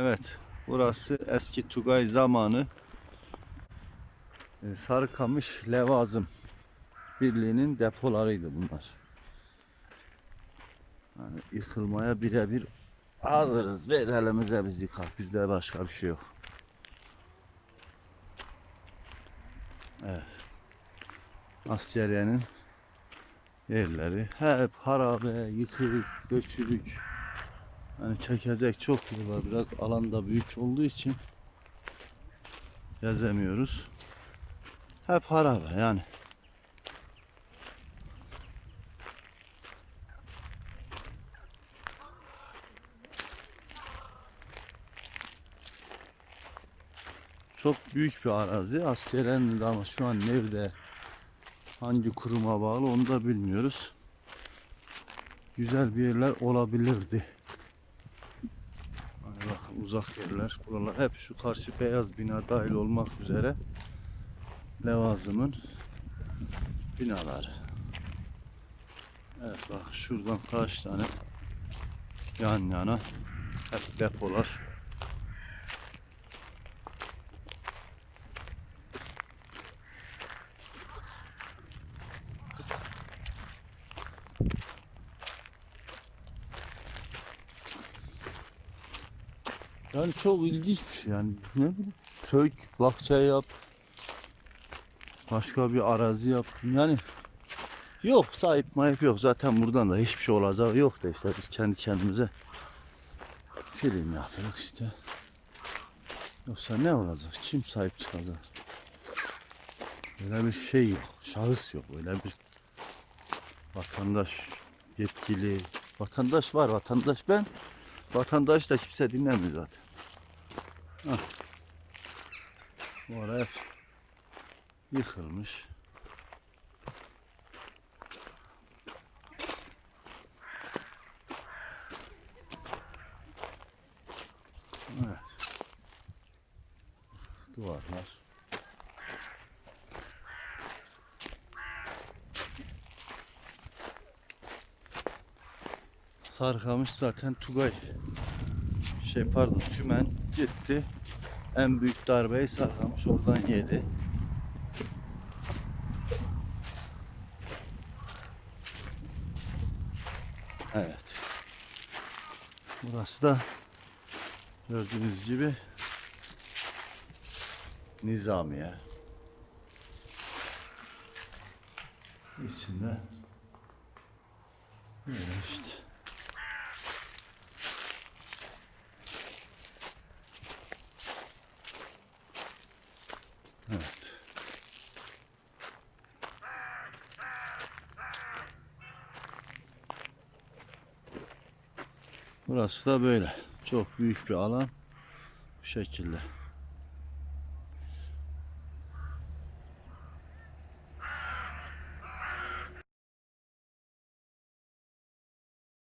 Evet, burası eski Tugay zamanı e, Sarıkamış Levazım Birliği'nin depolarıydı bunlar. Yani yıkılmaya birebir alırız. Ver elimize biz yıkar. Bizde başka bir şey yok. Evet. Askeriyenin yerleri hep harabe, yıkık, dökülük. Hani çekecek çok yer var. Biraz alanda büyük olduğu için gezemiyoruz. Hep harabe yani. Çok büyük bir arazi. Askeriyenin de ama şu an nerede, hangi kuruma bağlı onu da bilmiyoruz. Güzel bir yerler olabilirdi. Uzak yerler. Buralar hep şu karşı beyaz bina dahil olmak üzere Levazım'ın binaları. Evet bak şuradan kaç tane yan yana hep depolar. Yani çok ilginç bir şey yani. Ne bileyim kök bahçe yap başka bir arazi yap. Yani yok sahip mayıp yok. Zaten buradan da hiçbir şey olacağı yok da işte biz kendi kendimize film yapıyoruz işte. Yoksa ne olacak? Kim sahip çıkacak? Öyle bir şey yok şahıs yok. Öyle bir vatandaş yetkili vatandaş var vatandaş ben Vatandaş da kimse dinlemiyor zaten. Hah. Bu ara hep yıkılmış. Evet. Duvarlar. Sarkamış zaten Tugay şey pardon Tümen gitti. En büyük darbeyi Sarkamış oradan yedi. Evet. Burası da gördüğünüz gibi Nizamiye. İçinde böyle işte. Evet. Burası da böyle. Çok büyük bir alan. Bu şekilde.